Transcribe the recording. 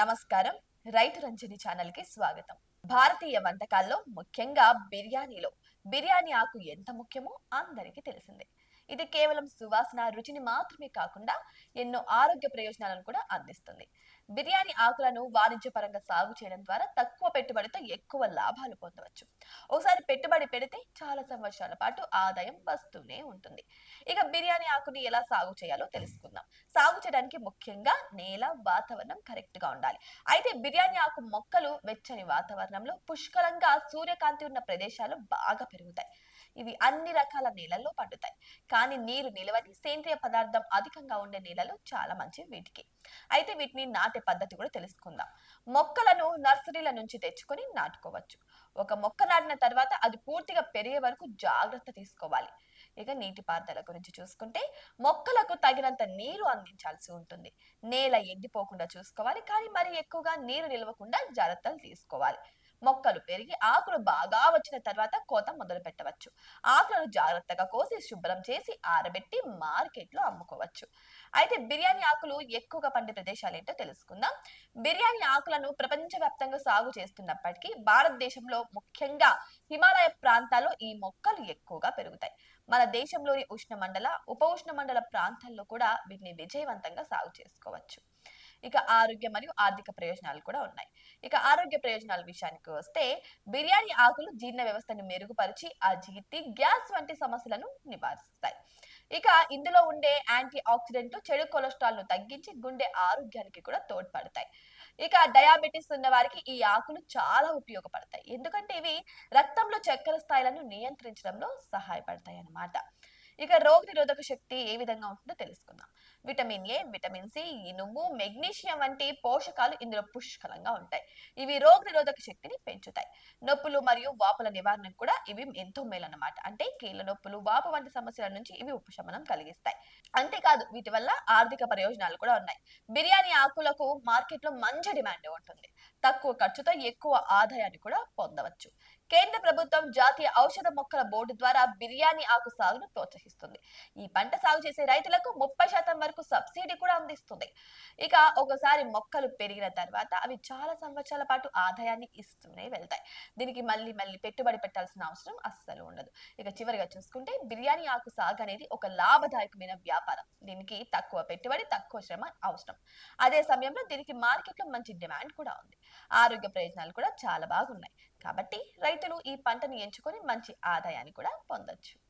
నమస్కారం. రైతు రంజని ఛానల్కి స్వాగతం. భారతీయ వంటకాల్లో ముఖ్యంగా బిర్యానీలో. బిర్యానీ ఆకు ఎంత ముఖ్యమో అందరికీ తెలిసిందే. ఇది కేవలం సువాసన రుచిని మాత్రమే కాకుండా ఎన్నో ఆరోగ్య ప్రయోజనాలను కూడా అందిస్తుంది. బిర్యానీ ఆకులను వాణిజ్యపరంగా సాగు చేయడం ద్వారా తక్కువ పెట్టుబడితో ఎక్కువ లాభాలు పొందవచ్చు. ఒకసారి పెట్టుబడి పెడితే చాలా సంవత్సరాల పాటు ఆదాయం వస్తూనే ఉంటుంది. ఇక బిర్యానీ ఆకుని ఎలా సాగు చేయాలో తెలుసుకుందాం. చేయడానికి ముఖ్యంగా నేల వాతావరణం కరెక్ట్గా ఉండాలి. అయితే బిర్యానీ ఆకు మొక్కలు వెచ్చని వాతావరణంలో పుష్కలంగా సూర్యకాంతి ఉన్న ప్రదేశాలు బాగా పెరుగుతాయి. ఇవి అన్ని రకాల నేలల్లో పండుతాయి. కానీ నీరు నిలవని సేంద్రియ పదార్థం అధికంగా ఉండే నేలలు చాలా మంచివి వీటికి. అయితే వీటిని నాటే పద్ధతి కూడా తెలుసుకుందాం. మొక్కలను నర్సరీల నుంచి తెచ్చుకొని నాటుకోవచ్చు. ఒక మొక్క నాటిన తర్వాత అది పూర్తిగా పెరిగే వరకు జాగ్రత్త తీసుకోవాలి. ఇక నీటిపారుదల గురించి చూసుకుంటే మొక్కలకు తగినంత నీరు అందించాల్సి ఉంటుంది. నేల ఎండిపోకుండా చూసుకోవాలి. కానీ మరి ఎక్కువగా నీరు నిలవకుండా జాగ్రత్తలు తీసుకోవాలి. మొక్కలు పెరిగి ఆకులు బాగా వచ్చిన తర్వాత కోత మొదలు పెట్టవచ్చు. ఆకులను జాగ్రత్తగా కోసి శుభ్రం చేసి ఆరబెట్టి మార్కెట్లో అమ్ముకోవచ్చు. అయితే బిర్యానీ ఆకులు ఎక్కువగా పండే ప్రదేశాలు ఏంటో తెలుసుకుందాం. బిర్యానీ ఆకులను ప్రపంచవ్యాప్తంగా సాగు చేస్తున్నప్పటికీ భారతదేశంలో ముఖ్యంగా హిమాలయ ప్రాంతాల్లో ఈ మొక్కలు ఎక్కువగా పెరుగుతాయి. మన దేశంలోని ఉష్ణమండల ఉప ఉష్ణమండల ప్రాంతాల్లో కూడా వీటిని విజయవంతంగా సాగు చేసుకోవచ్చు. ఇక ఆరోగ్య మరియు ఆర్థిక ప్రయోజనాలు కూడా ఉన్నాయి. ఇక ఆరోగ్య ప్రయోజనాల విషయానికి వస్తే బిర్యానీ ఆకులు జీర్ణ వ్యవస్థను మెరుగుపరిచి అజీర్తి గ్యాస్ వంటి సమస్యలను నివారిస్తాయి. ఇక ఇందులో ఉండే యాంటీ ఆక్సిడెంట్లు చెడు కొలెస్ట్రాల్ను తగ్గించి గుండె ఆరోగ్యానికి కూడా తోడ్పడతాయి. ఇక డయాబెటిస్ ఉన్న వారికి ఈ ఆకులు చాలా ఉపయోగపడతాయి. ఎందుకంటే ఇవి రక్తంలో చక్కెర స్థాయిలను నియంత్రించడంలో సహాయపడతాయి అన్నమాట ఇక రోగ నిరోధక శక్తి ఏ విధంగా ఉంటుందో తెలుసుకుందాం. విటమిన్ ఏ విటమిన్ సి ఇనుము మెగ్నీషియం వంటి పోషకాలు ఇందులో పుష్కలంగా ఉంటాయి. ఇవి రోగ నిరోధక శక్తిని పెంచుతాయి. నొప్పులు మరియు వాపుల నివారణకు కూడా ఇవి ఎంతో మేలన్నమాట. అంటే కీళ్ళ నొప్పులు వాపు వంటి సమస్యల నుంచి ఇవి ఉపశమనం కలిగిస్తాయి. అంతేకాదు వీటి వల్ల ఆర్థిక ప్రయోజనాలు కూడా ఉన్నాయి. బిర్యానీ ఆకులకు మార్కెట్లో మంచి డిమాండ్ ఉంటుంది. తక్కువ ఖర్చుతో ఎక్కువ ఆదాయాన్ని కూడా పొందవచ్చు. కేంద్ర ప్రభుత్వం జాతీయ ఔషధ మొక్కల బోర్డు ద్వారా బిర్యానీ ఆకు సాగును ప్రోత్సహిస్తుంది. ఈ పంట సాగు చేసే రైతులకు ముప్పై శాతం వరకు సబ్సిడీ కూడా అందిస్తుంది ఇక ఒకసారి మొక్కలు పెరిగిన తర్వాత అవి చాలా సంవత్సరాల పాటు ఆదాయాన్ని ఇస్తూనే వెళ్తాయి. దీనికి మళ్ళీ మళ్ళీ పెట్టుబడి పెట్టాల్సిన అవసరం అస్సలు ఉండదు. ఇక చివరిగా చూసుకుంటే బిర్యానీ ఆకు సాగు అనేది ఒక లాభదాయకమైన వ్యాపారం. దీనికి తక్కువ పెట్టుబడి తక్కువ శ్రమ అవసరం. అదే సమయంలో దీనికి మార్కెట్లో మంచి డిమాండ్ కూడా ఉంది. ఆరోగ్య ప్రయోజనాలు కూడా చాలా బాగున్నాయి. కాబట్టి రైతులు ఈ పంటను ఎంచుకొని మంచి ఆదాయాన్ని కూడా పొందొచ్చు.